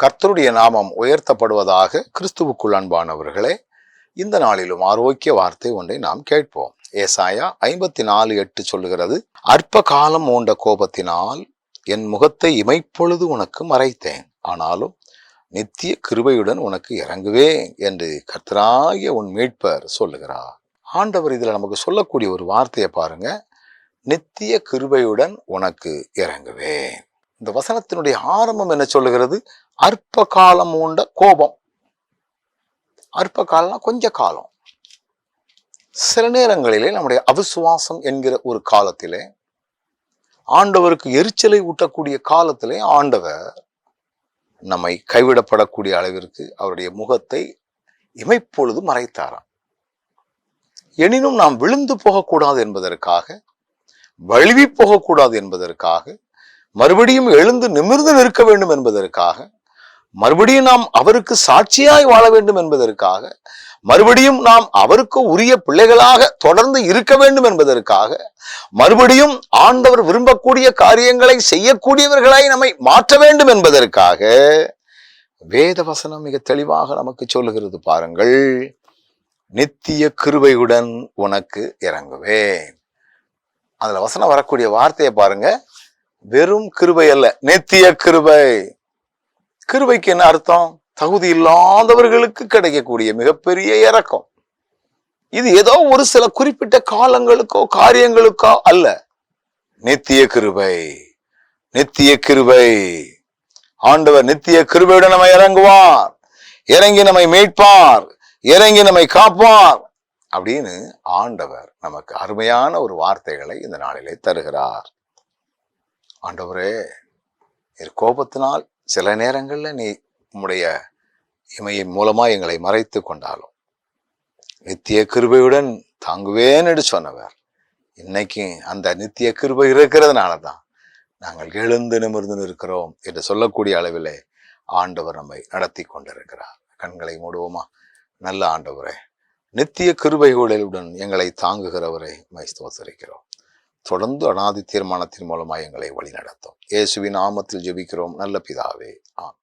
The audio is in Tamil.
கர்த்தருடைய நாமம் உயர்த்தப்படுவதாக கிறிஸ்துவுக்குள் அன்பானவர்களே இந்த நாளிலும் ஆரோக்கிய வார்த்தை ஒன்றை நாம் கேட்போம். ஏசாயா ஐம்பத்தி நாலு எட்டு சொல்லுகிறது அற்ப காலம் ஓண்ட கோபத்தினால் என் முகத்தை இமைப்பொழுது உனக்கு மறைத்தேன். ஆனாலும் நித்திய கிருபையுடன் உனக்கு இறங்குவேன் என்று கர்த்தராகிய உன் மீட்பர் சொல்லுகிறார். ஆண்டவர் இதில் நமக்கு சொல்லக்கூடிய ஒரு வார்த்தையை பாருங்க நித்திய கிருபையுடன் உனக்கு இறங்குவேன் இந்த வசனத்தினுடைய ஆரம்பம் என்ன சொல்லுகிறது? அற்ப காலம் உண்ட கோபம். அற்ப காலம்னா கொஞ்ச காலம். சில நேரங்களிலே நம்முடைய அவிசுவாசம் என்கிற ஒரு காலத்திலே ஆண்டவருக்கு எரிச்சலை ஊட்டக்கூடிய காலத்திலே ஆண்டவர் நம்மை கைவிடப்படக்கூடிய அளவிற்கு அவருடைய முகத்தை இமைப்பொழுது மறைத்தாராம். எனினும் நாம் விழுந்து போகக்கூடாது என்பதற்காக வழுவி போகக்கூடாது என்பதற்காக மறுபடியும் எழுந்து நிமிர்ந்து நிற்க வேண்டும் என்பதற்காக மறுபடியும் நாம் அவருக்கு சாட்சியாய் வாழ வேண்டும் என்பதற்காக மறுபடியும் நாம் அவருக்கு உரிய பிள்ளைகளாக தொடர்ந்து இருக்க வேண்டும் என்பதற்காக மறுபடியும் ஆண்டவர் விரும்பக்கூடிய காரியங்களை செய்யக்கூடியவர்களாய் நம்மை மாற்ற வேண்டும் என்பதற்காக வேத வசனம் மிக தெளிவாக நமக்கு சொல்லுகிறது பாருங்கள். நித்திய கிருபையுடன் உனக்கு இறங்குவேன். அதுல வசனம் வரக்கூடிய வார்த்தையை பாருங்க. வெறும் கிருபை அல்ல நித்திய கிருபை. கிருபைக்கு என்ன அர்த்தம்? தகுதி இல்லாதவர்களுக்கு கிடைக்கக்கூடிய மிகப்பெரிய இறக்கம் இது ஏதோ ஒரு சில குறிப்பிட்ட காலங்களுக்கோ காரியங்களுக்கோ அல்ல. நித்திய கிருபை நித்திய கிருபை. ஆண்டவர் நித்திய கிருபையுடன் நம்மை இறங்குவார். இறங்கி நம்மை மீட்பார். இறங்கி நம்மை காப்பார். அப்படின்னு ஆண்டவர் நமக்கு அருமையான ஒரு வார்த்தைகளை இந்த நாளிலே தருகிறார். ஆண்டவரே என் கோபத்தினால் சில நேரங்களில் நீ உம்முடைய இமையின் மூலமாக எங்களை மறைத்து கொண்டாலும். நித்திய கிருபையுடன் தாங்குவேன் என்று சொன்னவர். இன்னைக்கு அந்த நித்திய கிருபை இருக்கிறதுனால தான் நாங்கள் எழுந்து நிமிர்ந்து நிற்கிறோம் என்று சொல்லக்கூடிய அளவிலே ஆண்டவர் நம்மை நடத்தி கொண்டிருக்கிறார். கண்களை மூடுவோமா? நல்ல ஆண்டவரே நித்திய கிருபைகளுடன் எங்களை தாங்குகிறவரை மைஸ்தோசரிக்கிறோம் தொடர்ந்து அனாதி தீர்மானத்தின் மூலமாக எங்களை வழிநடத்தும். இயேசுவின் நாமத்தில் ஜெபிக்கிறோம். நல்ல பிதாவே. ஆம்